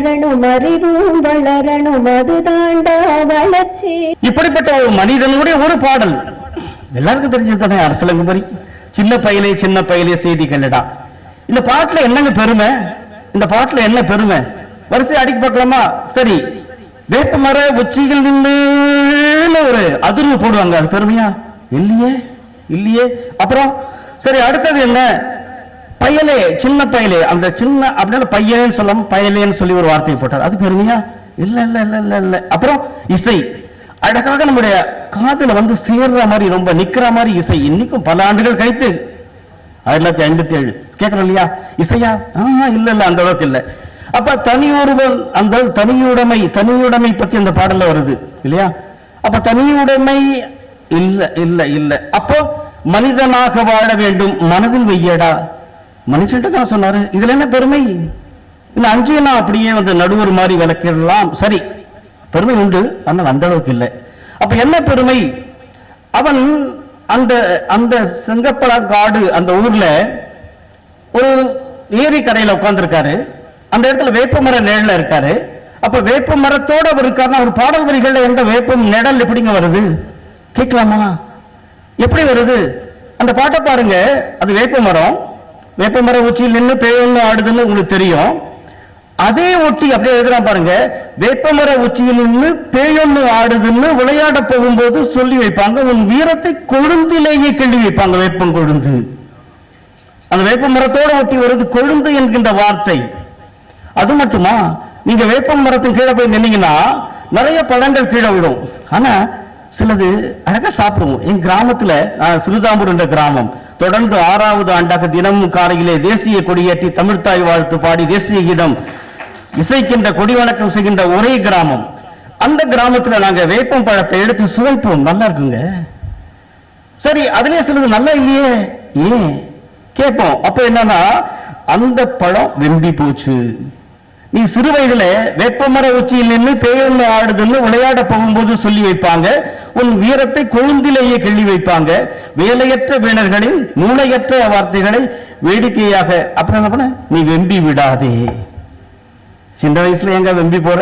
வளரணும் அறிவும் வளரணும் அது தாண்டா வளர்ச்சி. இப்படிப்பட்ட ஒரு மனிதனுடைய ஒரு பாடல். எல்லாருக்கும் தெரிஞ்சது தானே அரசலங்குமரி சின்ன பையலே சின்ன பையலே செய்தி கல்லடா. இந்த பாட்டுல என்னங்க பெருமை? இந்த பாட்டுல என்ன பெருமை? வரிசை அடிக்க பார்க்கலாமா? சரி. வேப்ப மர உச்சிகள் நின்று ஒரு அதிர்வு போடுவாங்க. அது பெருமையா? இல்லையே இல்லையே. அப்புறம் சரி அடுத்தது என்ன? பயலே சின்ன பயலே. அந்த சின்ன அப்படின்னா பையலேன்னு சொல்லாம பயலேன்னு சொல்லி ஒரு வார்த்தையை போட்டார். அது பெருமையா இல்ல இல்ல இல்ல இல்ல இல்ல. அப்புறம் இசை. அழகாக நம்முடைய காதுல வந்து சேர்ற மாதிரி ரொம்ப நிக்கிற மாதிரி இசை. இன்னைக்கும் பல ஆண்டுகள் கழித்து. ஆயிரத்தி தொள்ளாயிரத்தி ஐம்பத்தி ஏழு. கேட்கறோம் இல்லையா? இசையா? ஆஹா இல்ல இல்ல அந்த அளவுக்கு இல்ல. அப்ப தனி அந்த தனியுடைமை தனியுடைமை பத்தி அந்த பாடல்ல வருது இல்லையா? அப்ப தனியுடைமை இல்ல இல்ல இல்ல. அப்போ மனிதனாக வாழ வேண்டும். மனதில் வையடா. மனுஷன்ட்டு தான் சொன்னாரு. இதுல என்ன பெருமை? இல்ல அஞ்சையெல்லாம் அப்படியே வந்து நடுவர் மாதிரி விளக்கிடலாம். சரி பெருமை உண்டு. ஆனால் அந்த அளவுக்கு இல்லை. அப்ப என்ன பெருமை? அவன் அந்த அந்த செங்கப்படா காடு அந்த ஊர்ல ஒரு ஏரி கரையில உட்கார்ந்துருக்காரு. அந்த இடத்துல வேப்பமர நிழல்ல இருக்காரு. அப்ப வேப்ப மரத்தோட அவர் இருக்காருன்னா அவர் பாடல் வரிகள்ல எந்த வேப்பம் நிழல் எப்படிங்க வருது? கேட்கலாமா? எப்படி வருது? அந்த பாட்டை பாருங்க. அது வேப்ப மரம். வேப்ப மரம் உச்சியில் நின்று பேயொன்னு ஆடுதுன்னு உங்களுக்கு தெரியும். அதே ஒட்டி அப்படியே எழுதுறான் பாருங்க. வேப்பமர உச்சியில் நின்று பேயொன்னு ஆடுதுன்னு விளையாட போகும்போது சொல்லி வைப்பாங்க. உன் வீரத்தை கொழுந்திலேயே கிள்ளி வைப்பாங்க வேப்பம் கொழுந்து. அந்த வேப்ப மரத்தோட ஒட்டி வருது கொழுந்து என்கின்ற வார்த்தை. அது மட்டுமா? நீங்க வேப்ப மரத்தின் கீழே போய் நின்னீங்கன்னா நிறைய பழங்கள் கீழே விடும் ஆனா சிலது அழகா சாப்பிடுவோம். என் கிராமத்துல சிறுதாம்பூர் என்ற கிராமம். தொடர்ந்து ஆறாவது ஆண்டாக தினமும் காலையிலே தேசிய கொடியேற்றி தமிழ்த்தாய் வாழ்த்து பாடி தேசிய கீதம் இசைக்கின்ற கொடி வணக்கம் செய்கின்ற ஒரே கிராமம். அந்த கிராமத்துல நாங்க வேப்பம் பழத்தை எடுத்து சுவைப்போம். நல்லா இருக்குங்க. சரி அதுலயே சொல்லுது நல்லா இல்லையே. ஏன்? கேட்போம். அப்ப என்னன்னா அந்த பழம் வெம்பி போச்சு. நீ சிறு வயதுல வேப்பமர உச்சியில் நின்று பேயுள்ள ஆடுதுன்னு விளையாட போகும்போது சொல்லி வைப்பாங்க. உன் வீரத்தை கொழுந்திலேயே கிள்ளி வைப்பாங்க. வேலையற்ற வீணர்களின் மூளையற்ற வார்த்தைகளை வேடிக்கையாக அப்புறம் என்ன பண்ண? நீ வெம்பி விடாதே. சின்ன வயசுல எங்க வெம்பி போற?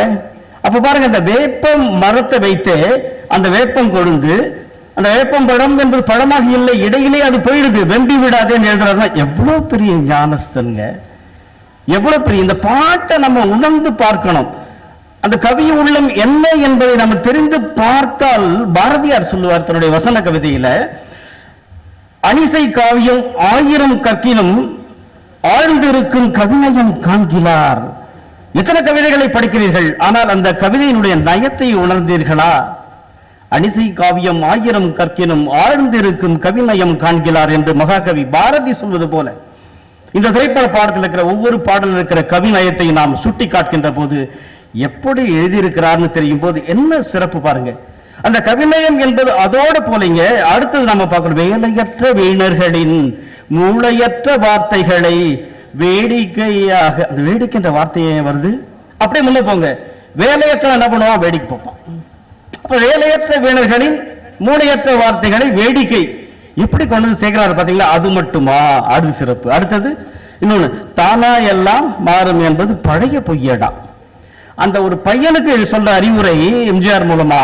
அப்ப பாருங்க அந்த வேப்பம் மரத்தை வைத்து அந்த வேப்பம் கொழுந்து அந்த வேப்பம் பழம் என்பது பழமாக இல்லை இடையிலே அது போயிடுது. வெம்பி விடாதேன்னு எழுதுறாருன்னா எவ்வளவு பெரிய ஞானஸ்தனுங்க. எவ்வளவு பெரிய இந்த பாட்டை நம்ம உணர்ந்து பார்க்கணும். அந்த கவி உள்ளம் என்ன என்பதை நம்ம தெரிந்து பார்த்தால் பாரதியார் சொல்லுவார் தன்னுடைய வசன கவிதையில அணிசை காவியம் ஆயிரம் கற்கினும் ஆழ்ந்திருக்கும் கவிநயம் காண்கிறார் எத்தனை கவிதைகளை படிக்கிறீர்கள்? ஆனால் அந்த கவிதையினுடைய நயத்தை உணர்ந்தீர்களா? அணிசை காவியம் ஆயிரம் கற்கினும் ஆழ்ந்திருக்கும் கவிநயம் காண்கிறார் என்று மகாகவி பாரதி சொல்வது போல. இந்த திரைப்பட பாடத்தில் இருக்கிற ஒவ்வொரு பாடலில் இருக்கிற கவிநயத்தை நாம் சுட்டி காட்டுகின்ற போது எப்படி எழுதியிருக்கிறார்னு தெரியும் போது என்ன சிறப்பு பாருங்க. அந்த கவிநயம் என்பது அதோடு போலீங்க அடுத்தது நம்ம பார்க்கணும் வேலையற்ற வீணர்களின் மூளையற்ற வார்த்தைகளை வேடிக்கையாக அந்த வேடிக்கைன்ற வார்த்தையே வருது? அப்படியே முன்னே போங்க. வேலையற்ற என்ன பண்ணுவான்? வேடிக்கை பார்ப்பான். அப்ப வேலையற்ற வீணர்களின் மூளையற்ற வார்த்தைகளை வேடிக்கை இப்படி கொண்டு வந்து சேர்க்கிறாரு பார்த்தீங்களா அது மட்டுமா? அது சிறப்பு. அடுத்தது இன்னொன்று தானா எல்லாம் மாறும் என்பது பழைய பொய்யடா. அந்த ஒரு பையனுக்கு சொல்ற அறிவுரை எம்ஜிஆர் மூலமா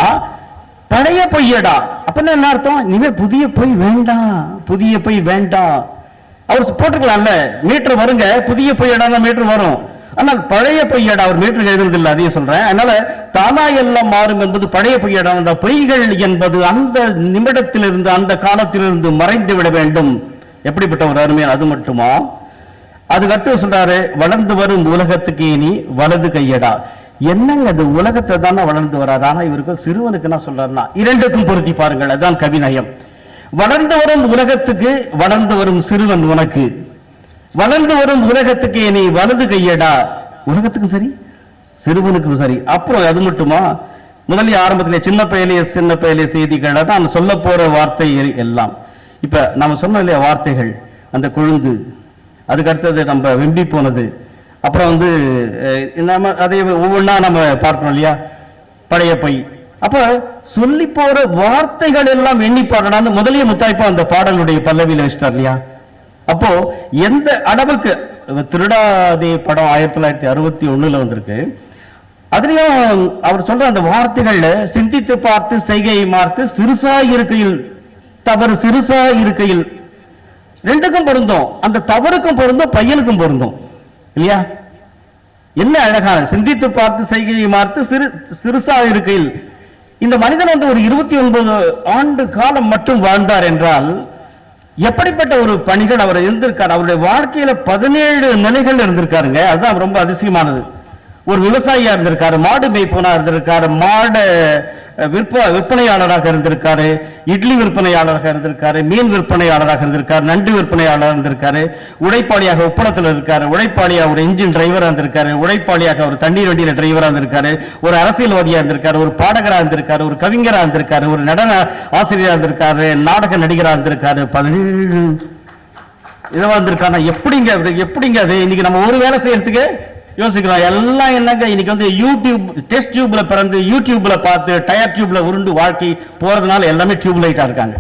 பழைய பொய்யடா. அப்படின்னா என்ன அர்த்தம்? இனிமே புதிய பொய் வேண்டாம் புதிய பொய் வேண்டாம். அவர் போட்டுக்கலாம்ல மீட்டர் வருங்க புதிய பொய்யடா மீட்டர் வரும். ஆனால் பழைய பொய்யடா அவர் மீட்டருக்கு எழுதுறது இல்லை அதையும் சொல்றேன். அதனால தானா எல்லாம் மாறும் என்பது பழைய பொய்யிடம் அந்த பொய்கள் என்பது அந்த நிமிடத்திலிருந்து அந்த காலத்திலிருந்து மறைந்து விட வேண்டும். எப்படிப்பட்ட ஒரு அருமையான அது மட்டுமா? அதுக்கு அடுத்து சொல்றாரு வளர்ந்து வரும் உலகத்துக்கு இனி வலது கையடா. என்னங்க அது உலகத்தை தானே வளர்ந்து வராது ஆனா இவருக்கு சிறுவனுக்கு என்ன சொல்றாருன்னா இரண்டுக்கும் பொருத்தி பாருங்கள் அதுதான் கவிநயம். வளர்ந்து வரும் உலகத்துக்கு வளர்ந்து வரும் சிறுவன் உனக்கு. வளர்ந்து வரும் உலகத்துக்கு இனி வலது கையடா. உலகத்துக்கு சரி சிறுவனுக்கும் சரி. அப்புறம் அது மட்டுமா? முதல்ல ஆரம்பத்திலே சின்ன பயலே சின்ன பயலே செய்திகள். தான் சொல்ல போற வார்த்தை எல்லாம். இப்ப நம்ம சொன்னோம் இல்லையா வார்த்தைகள்? அந்த கொழுந்து. அதுக்கு அடுத்தது நம்ம வெம்பி போனது. அப்புறம் வந்து நம்ம அதை ஒவ்வொன்றா நம்ம பார்க்கணும் இல்லையா? பழைய பை அப்ப சொல்லி போற வார்த்தைகள் எல்லாம் எண்ணி பாடலான்னு முதலிய முத்தாய்ப்பா அந்த பாடலுடைய பல்லவியில வச்சுட்டார் இல்லையா? அப்போ எந்த அளவுக்கு திருடாதே படம் ஆயிரத்தி தொள்ளாயிரத்தி அறுபத்தி ஒண்ணுல வந்திருக்கு. அதுலயும் அவர் சொல்ற அந்த வார்த்தைகள்ல சிந்தித்து பார்த்து செய்கையை மார்த்து சிறுசா இருக்கையில் தவறு சிறுசா இருக்கையில் ரெண்டுக்கும் பொருந்தும். அந்த தவறுக்கும் பொருந்தும் பையனுக்கும் பொருந்தும். இல்லையா? என்ன அழகான சிந்தித்து பார்த்து செய்கையை மார்த்து சிறு சிறுசா இருக்கையில். இந்த மனிதன் வந்து ஒரு இருபத்தி ஒன்பது ஆண்டு காலம் மட்டும் வாழ்ந்தார் என்றால் எப்படிப்பட்ட ஒரு பணிகள் அவர் இருந்திருக்கார்? அவருடைய வாழ்க்கையில பதினேழு நிலைகள் இருந்திருக்காருங்க. அதுதான் ரொம்ப அதிசயமானது. ஒரு விவசாயியா இருந்திருக்காரு மாடு மேய்ப்பனா இருந்திருக்காரு மாடு விற்ப விற்பனையாளராக இருந்திருக்காரு இட்லி விற்பனையாளராக இருந்திருக்காரு மீன் விற்பனையாளராக இருந்திருக்காரு நண்டு விற்பனையாளராக இருந்திருக்காரு உழைப்பாளியாக உப்பளத்தில் இருக்காரு உழைப்பாளியாக ஒரு இன்ஜின் டிரைவராக இருந்திருக்காரு உழைப்பாளியாக ஒரு தண்ணீர் வண்டியில் டிரைவராக இருந்திருக்காரு ஒரு அரசியல்வாதியாக இருந்திருக்காரு ஒரு பாடகராக இருந்திருக்காரு ஒரு கவிஞராக இருந்திருக்காரு ஒரு நடன ஆசிரியராக இருந்திருக்காரு நாடக நடிகராக இருந்திருக்காரு பதினேழு இதை வந்திருக்கானா எப்படிங்க அது எப்படிங்க அது? இன்னைக்கு நம்ம ஒரு வேலை செய்யறதுக்கு யோசிக்கிறோம் எல்லாம் என்னங்க இன்னைக்கு வந்து யூடியூப் டெஸ்ட் டியூப்ல பிறந்து யூடியூப்ல பார்த்து டயர் டியூப்ல உருண்டு வாழ்க்கை போறதுனால எல்லாமே டியூப் லைட்டா இருக்காங்க.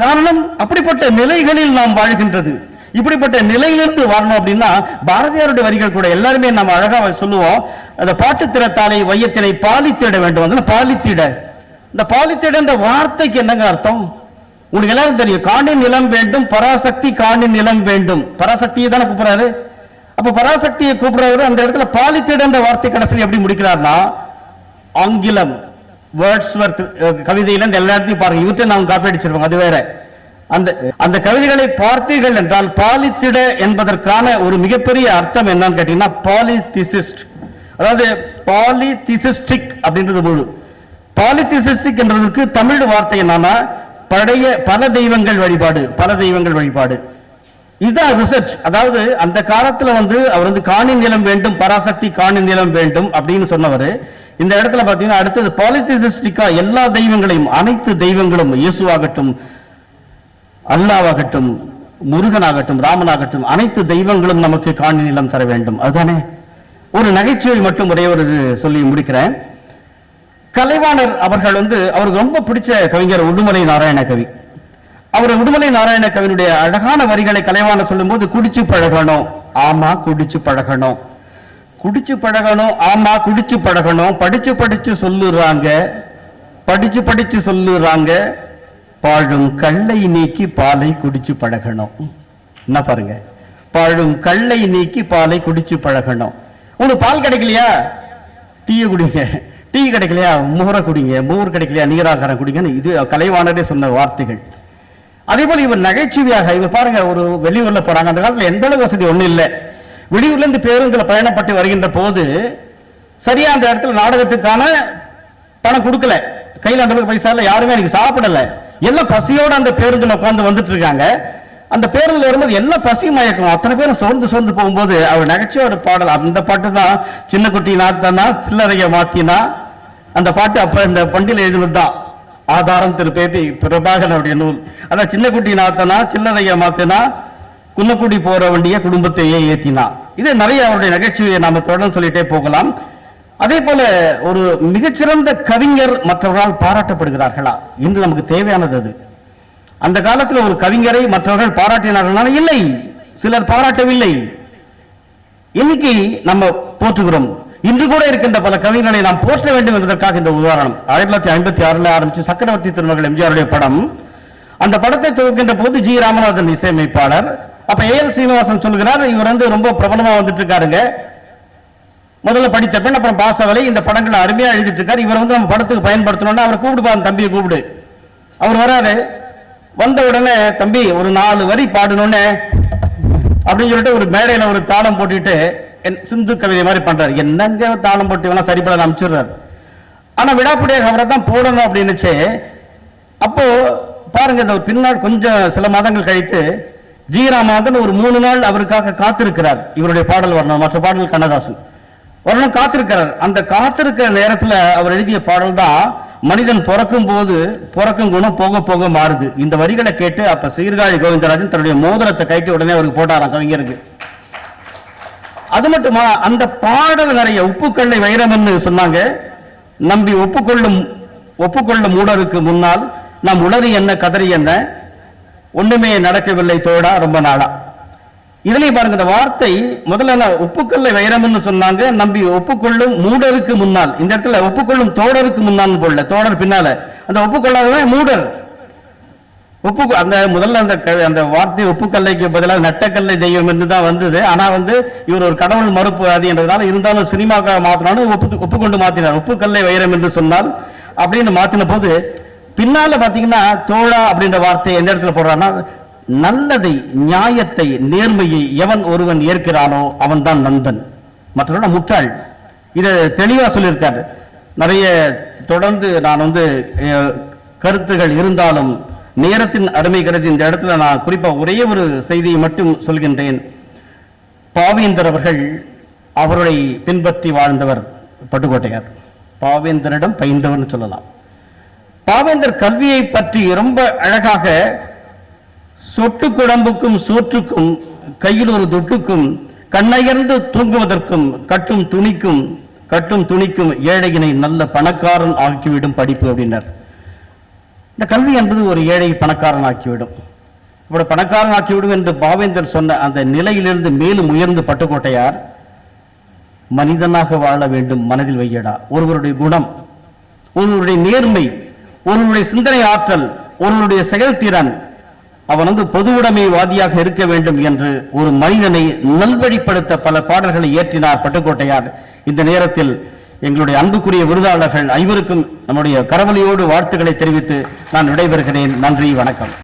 காரணம் அப்படிப்பட்ட நிலைகளில் நாம் வாழ்கின்றது. இப்படிப்பட்ட நிலையிலிருந்து வரணும் அப்படின்னா பாரதியாருடைய வரிகள் கூட எல்லாருமே நம்ம அழகா சொல்லுவோம். அந்த பாட்டுத்திறத்தாலை வையத்தினை பாலித்திட வேண்டும். அதுல பாலித்திட இந்த பாலித்திட இந்த வார்த்தைக்கு என்னங்க அர்த்தம்? உங்களுக்கு எல்லாரும் தெரியும் காணி நிலம் வேண்டும் பராசக்தி காணி நிலம் வேண்டும். பராசக்தியை தானே கூப்பிடுறாரு? அப்ப பராசக்தியை கூப்பிடுறவர் அந்த இடத்துல பாலித்திட என்ற வார்த்தை கடைசியில் எப்படி முடிக்கிறார்னா ஆங்கிலம் வேர்ட்ஸ்வர்த் அஹ், கவிதையில இந்த எல்லா இடத்தையும் பாருங்க. இவற்றை நாம் காப்பி அடிச்சிருப்பாங்க அது வேற. அந்த அந்த கவிதைகளை பார்த்தீர்கள் என்றால் பாலித்திட என்பதற்கான ஒரு மிகப்பெரிய அர்த்தம் என்னன்னு கேட்டீங்கன்னா பாலிதிசிஸ்ட் அதாவது பாலிதிசிஸ்டிக் அப்படின்றது முழு. பாலிதிசிஸ்டிக் என்றதுக்கு தமிழ் வார்த்தை என்னன்னா பழைய பல தெய்வங்கள் வழிபாடு பல தெய்வங்கள் வழிபாடு. இதுதான் ரிசர்ச் அதாவது அந்த காலத்துல வந்து அவர் வந்து காணி நிலம் வேண்டும் பராசக்தி காணி நிலம் வேண்டும் அப்படின்னு சொன்னவர். இந்த இடத்துல பாத்தீங்கன்னா அடுத்தது பாலித்திசிஸ்டிக்கா எல்லா தெய்வங்களையும் அனைத்து தெய்வங்களும் இயேசுவாகட்டும் அல்லாவாகட்டும் முருகனாகட்டும் ராமனாகட்டும் அனைத்து தெய்வங்களும் நமக்கு காணி நிலம் தர வேண்டும். அதுதானே? ஒரு நகைச்சுவை மட்டும் ஒரே ஒரு இது சொல்லி முடிக்கிறேன். கலைவாணர் அவர்கள் வந்து அவருக்கு ரொம்ப பிடிச்ச கவிஞர் உடுமலை நாராயண கவி. அவர் விடுதலை நாராயண கவினுடைய அழகான வரிகளை கலைவாணர் சொல்லும்போது குடிச்சு பழகணும். ஆமா குடிச்சு பழகணும். குடிச்சு பழகணும் ஆமா குடிச்சு பழகணும். படிச்சு படிச்சு சொல்லுறாங்க. படிச்சு படிச்சு சொல்லுறாங்க. பாழும் கல்லை நீக்கி பாலை குடிச்சு பழகணும். என்ன பாருங்க. பாழும் கல்லை நீக்கி பாலை குடிச்சு பழகணும். உங்களுக்கு பால் கிடைக்கலையா? டீயை குடிங்க. டீ கிடைக்கலையா? மோரை குடிங்க. மோர் கிடைக்கலையா? நீராகாரம் குடிங்கன்னு இது கலைவாணரே சொன்ன வார்த்தைகள். அதே போல இவர் நகைச்சுவையாக இவர் பாருங்க ஒரு வெளியூர்ல போறாங்க. அந்த காலத்துல எந்த அளவு வசதி? ஒண்ணும் இல்லை. வெளியூர்ல இருந்து பேருந்துல பயணப்பட்டு வருகின்ற போது சரியா அந்த இடத்துல நாடகத்துக்கான பணம் கொடுக்கல. கையில் அந்த அளவுக்கு பைசா இல்லை. யாருமே எனக்கு சாப்பிடல. எல்லாம் பசியோட அந்த பேருந்துல உட்காந்து வந்துட்டு இருக்காங்க. அந்த பேருந்துல வரும்போது எல்லாம் பசி மயக்கம்? அத்தனை பேரும் சோர்ந்து சோர்ந்து போகும்போது அவர் நகைச்சுவை பாடல் அந்த பாட்டு தான் சின்ன குட்டி நாத்தானா சில்லறைய மாத்தினா அந்த பாட்டு அப்ப இந்த பண்டில் எழுதினதுதான். ஆதாரம் திரு பேபி பிரபாகரனுடைய நூல். அதான் சின்ன குட்டி நாத்தனா சில்லறைய மாத்தினா குன்னக்குடி போற வண்டிய குடும்பத்தையே ஏத்தினா. இது நிறைய அவருடைய நகைச்சுவையை நாம தொடர்ந்து சொல்லிட்டே போகலாம். அதே போல ஒரு மிகச்சிறந்த கவிஞர் மற்றவர்களால் பாராட்டப்படுகிறார்களா? இன்று நமக்கு தேவையானது அது. அந்த காலத்தில் ஒரு கவிஞரை மற்றவர்கள் பாராட்டினார்களா இல்லை. சிலர் பாராட்டவில்லை. இன்னைக்கு நம்ம போற்றுகிறோம். இன்று கூட இருக்கின்ற பல கவிஞர்களை நாம் போற்ற வேண்டும் என்பதற்காக இந்த உதாரணம். ஆயிரத்தி தொள்ளாயிரத்தி ஐம்பத்தி ஆறுல ஆரம்பிச்சு சக்கரவர்த்தி திருமகள் எம்ஜிஆருடைய படம். அந்த படத்தை துவக்கின்ற போது ஜி ராமநாதன் இசையமைப்பாளர். அப்ப ஏ எல் சீனிவாசன் சொல்லுகிறார் இவர் வந்து ரொம்ப பிரபலமா வந்துட்டு இருக்காருங்க முதல்ல படித்த பெண் அப்புறம் பாசவலை இந்த படங்களை அருமையா எழுதிட்டு இருக்காரு இவர் வந்து நம்ம படத்துக்கு பயன்படுத்தணும்னா அவர் கூப்பிடுப்பா அந்த தம்பியை கூப்பிடு. அவர் வராரு. வந்த உடனே தம்பி ஒரு நாலு வரி பாடணும்னு அப்படின்னு சொல்லிட்டு ஒரு மேடையில ஒரு தாளம் போட்டுட்டு சிந்து கவிதை மாதிரி பண்றாரு. என்னங்க தாளம் போட்டு வேணா சரிபட அனுப்பிச்சிடுறாரு. ஆனா விடாப்பிடியாக அவரை தான் போடணும் அப்படின்னுச்சு. அப்போ பாருங்க இந்த பின்னால் கொஞ்சம் சில மாதங்கள் கழித்து ஜி ராமநாதன் ஒரு மூணு நாள் அவருக்காக காத்திருக்கிறார். இவருடைய பாடல் வரணும் மற்ற பாடல் கண்ணதாசன். வரணும் காத்திருக்கிறார். அந்த காத்திருக்கிற நேரத்துல அவர் எழுதிய பாடல் தான் மனிதன் பிறக்கும் போது பிறக்கும் குணம் போக போக மாறுது. இந்த வரிகளை கேட்டு அப்ப சீர்காழி கோவிந்தராஜன் தன்னுடைய மோதிரத்தை கைட்டு உடனே அவருக்கு போட்டாராம். கவிஞருக்கு அது மட்டுமா? அந்த பாடல் நிறைய உப்புக்கல்லை வைரம்னு சொன்னாங்க. நம்பி ஒப்புக்கொள்ளும் ஒப்புக்கொள்ளும் மூடருக்கு முன்னால் நாம் உளறி என்ன கதறி என்ன? ஒண்ணுமே நடக்கவில்லை தோடா ரொம்ப நாளா. இதுலயும் பாருங்க இந்த வார்த்தை முதல்ல என்ன, ஒப்புக்கொள்ள வைரம்னு சொன்னாங்க. நம்பி ஒப்புக்கொள்ளும் மூடருக்கு முன்னால். இந்த இடத்துல ஒப்புக்கொள்ளும் தோடருக்கு முன்னால் போடல தோடர் பின்னால. அந்த ஒப்புக்கொள்ளாதவன் மூடர். உப்பு அந்த முதல்ல அந்த க- அந்த வார்த்தை ஒப்புக்கல்லைக்கு பதிலாக நட்டக்கல்லை தெய்வம் என்று தான் வந்தது. ஆனா வந்து இவர் ஒரு கடவுள் மறுப்பு அது என்றதுனால இருந்தாலும் சினிமாக்காக மாத்தினாலும் ஒப்பு ஒப்புக்கொண்டு மாத்தினார். உப்புக்கல்லை வைரம் என்று சொன்னால் அப்படின்னு மாத்தின போது பின்னால பாத்தீங்கன்னா தோழா அப்படின்ற வார்த்தையை எந்த இடத்துல போடுறான்னா நல்லதை நியாயத்தை நேர்மையை எவன் ஒருவன் ஏற்கிறானோ அவன் தான் நண்பன். மற்றவன முட்டாள். இதை தெளிவா சொல்லியிருக்காரு. நிறைய தொடர்ந்து நான் வந்து கருத்துகள் இருந்தாலும் நேரத்தின் அருமை கருதி இந்த இடத்துல நான் குறிப்பா ஒரே ஒரு செய்தியை மட்டும் சொல்கின்றேன். பாவேந்தர் அவர்கள் அவருடைய பின்பற்றி வாழ்ந்தவர் பட்டுக்கோட்டையார். பாவேந்தரிடம் பயின்றவர்னு சொல்லலாம். பாவேந்தர் கல்வியை பற்றி ரொம்ப அழகாக சொட்டு குழம்புக்கும் சோற்றுக்கும் கையில் ஒரு துட்டுக்கும் கண்ணயர்ந்து தூங்குவதற்கும் கட்டும் துணிக்கும் கட்டும் துணிக்கும் ஏழையினை நல்ல பணக்காரன் ஆக்கிவிடும் படிப்பு அப்படின்னார். இந்த கல்வி என்பது ஒரு ஏழை பணக்காரனாக்கிவிடும். இப்படி பணக்காரனாக்கிவிடும் என்று பாவேந்தர் சொன்ன அந்த நிலையிலிருந்து மேலும் உயர்ந்து பட்டுக்கோட்டையார் மனிதனாக வாழ வேண்டும் மனதில் வையடா. ஒருவருடைய குணம் ஒருவருடைய நேர்மை ஒருவருடைய சிந்தனை ஆற்றல் ஒருவருடைய செயல்திறன் அவன் வந்து பொதுவுடைமை வாதியாக இருக்க வேண்டும் என்று ஒரு மனிதனை நல்வழிப்படுத்த பல பாடல்களை இயற்றினார் பட்டுக்கோட்டையார். இந்த நேரத்தில் எங்களுடைய அன்புக்குரிய விருதாளர்கள் ஐவருக்கும் நம்முடைய கரவலியோடு வாழ்த்துக்களை தெரிவித்து நான் விடைபெறுகிறேன். நன்றி வணக்கம்.